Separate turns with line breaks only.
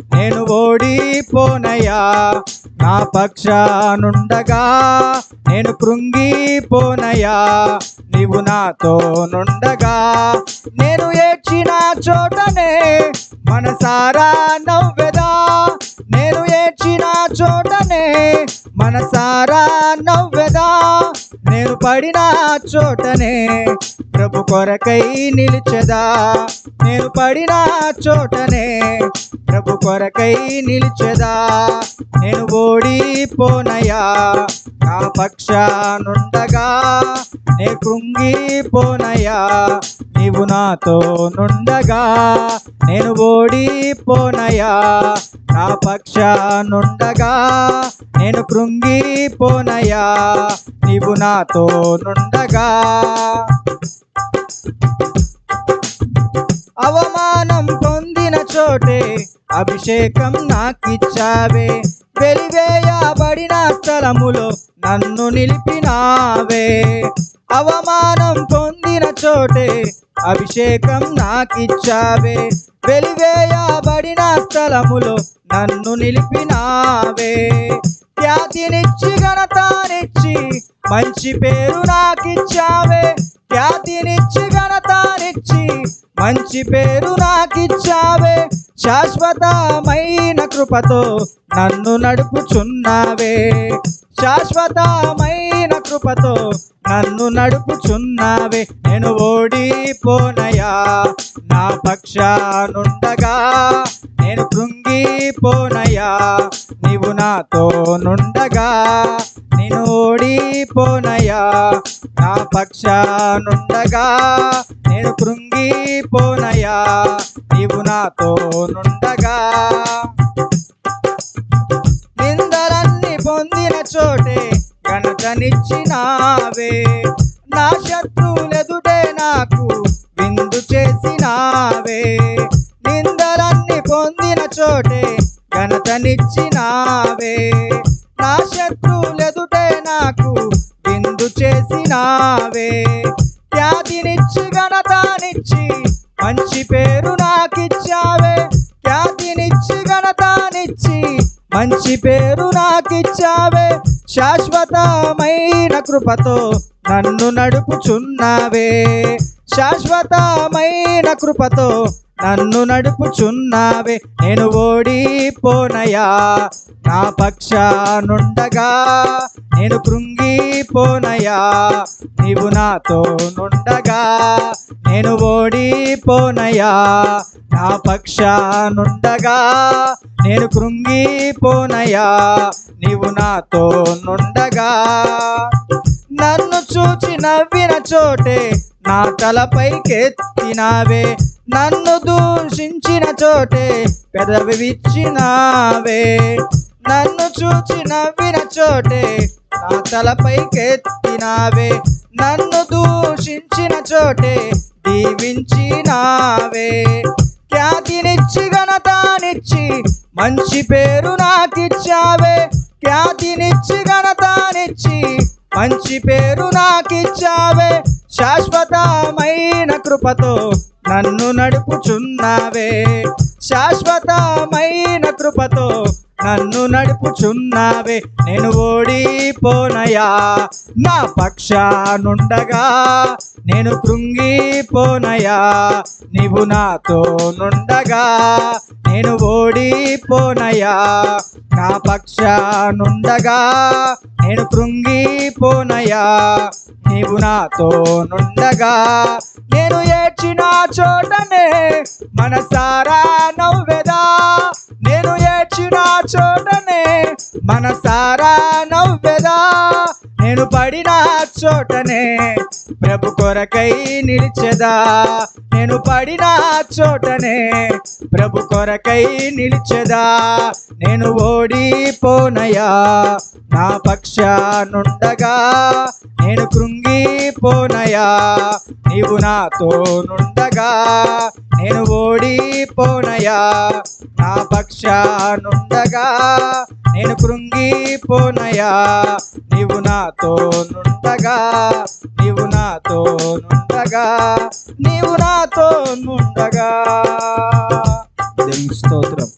నేను ఓడిపోనయ్యా. నా పక్షానుండగా నేను కృంగిపోనయ్యా. నీవు నాతో నుండగా నేను ఏడ్చిన చోటనే మనసారా నవ్వెదా. నేను ఏడ్చిన చోటనే మనసారా నవ్వెదా. నేను పడిన చోటనే ప్రభు కొరకై నిలిచెదా. నేను పడిన చోటనే ప్రభు కొరకై నిలిచెదా. నేను ఓడిపోనయా నా పక్షానుండగా నే కృంగిపోనయా. నీవు నాతో నుండగా నేను ఓడిపోనయా నా పక్షానుండగా నేను కృంగిపోనయా. నీవు నాతో నుండగా. అవమానం పొందిన చోటే అభిషేకం నాకిచ్చావే. వెలివేయబడిన స్థలములో నన్ను నిలిపినావే. అవమానం పొందిన చోటే అభిషేకం నాకిచ్చావే. వెలివేయబడిన స్థలములో నన్ను నిలిపినావే. ఖ్యాతినిచ్చి ఘనతానిచ్చి మంచి పేరు నాకిచ్చావే ఖ్యాతినిచ్చి ఘనతానిచ్చి మంచి పేరు నాకిచ్చావే శాశ్వతమైన కృపతో నన్ను నడుపుచున్నావే శాశ్వతమైన కృపతో నన్ను నడుపుచున్నావే. నేను ఓడిపోనయా? నా పక్షానుండగా నేను కృంగిపోనయా? నీవు నాతో నుండగా నేను ఓడిపోనయా? నా పక్షానుండగా నేను కృంగిపోనయా? నీవు నాతో నుండగా నిందలన్నీ పొందిన చోటే ఘనతనిచ్చినావే నా శత్రువులెదుటే నాకు విందు చేసినావే. నిందలన్నీ పొందిన చోటే ఘనతనిచ్చినావే. నా శత్రువులెదుటే నాకు విందు చేసినావే. ఖ్యాతినిచ్చి ఘనతనిచ్చి మంచి పేరు నాకిచ్చావే. ఖ్యాతినిచ్చి ఘనతనిచ్చి మంచి పేరు నాకిచ్చావే. శాశ్వతమైన కృపతో నన్ను నడుపుచున్నావే. శాశ్వతమైన కృపతో నన్ను నడుపుచున్నావే. నేను ఓడిపోనయా? నా పక్షానుండగా నేను ఓడిపోనయా నీవు నాతో నుండగా నేను ఓడిపోనయా నా పక్షానుండగా నేను కృంగిపోనయా నీవు నాతో నుండగా నన్ను చూచి నవ్విన చోటే నా తలపైకెత్తినావే. నన్ను దూషించిన చోటే పెదవి విచ్చినావే. నన్ను చూచి నవ్విన చోటే నా తలపైకెత్తినావే నన్ను దూషించిన చోటే దీవించినావే. ఖ్యాతినిచ్చి ఘనతానిచ్చి మంచి పేరు నాకిచ్చావే. ఖ్యాతినిచ్చి ఘనతానిచ్చి మంచి పేరు నాకిచ్చావే. శాశ్వతమైన కృపతో నన్ను నడుపుచున్నావే. శాశ్వతమైన కృపతో నన్ను నడుపుచున్నావే నేను ఓడిపోనయా? నా పక్షానుండగా నేను కృంగిపోనయా? నీవు నాతో నుండగా నేను ఓడిపోనయా? నా పక్షానుండగా నేను కృంగిపోనయా? నీవు నాతో నుండగా నేను ఏడ్చిన చోటనే మనసారా చోటనే మనసారా నవ్వెదా? నేను పడిన చోటనే ప్రభు కొరకై నిలిచెదా? నేను పడిన చోటనే ప్రభు కొరకై నిలిచెదా? నేను ఓడిపోనయా? నా పక్షానుండగా నేను కృంగిపోనయా? నీవు నాతో నుండగా నేను ఓడిపోనయా? నా పక్షానుండగా నేను కృంగిపోనయా? నీవు నాతో నుండగా నీవు నాతో నుండగా నీవు నాతో నుండగా. స్తోత్రం.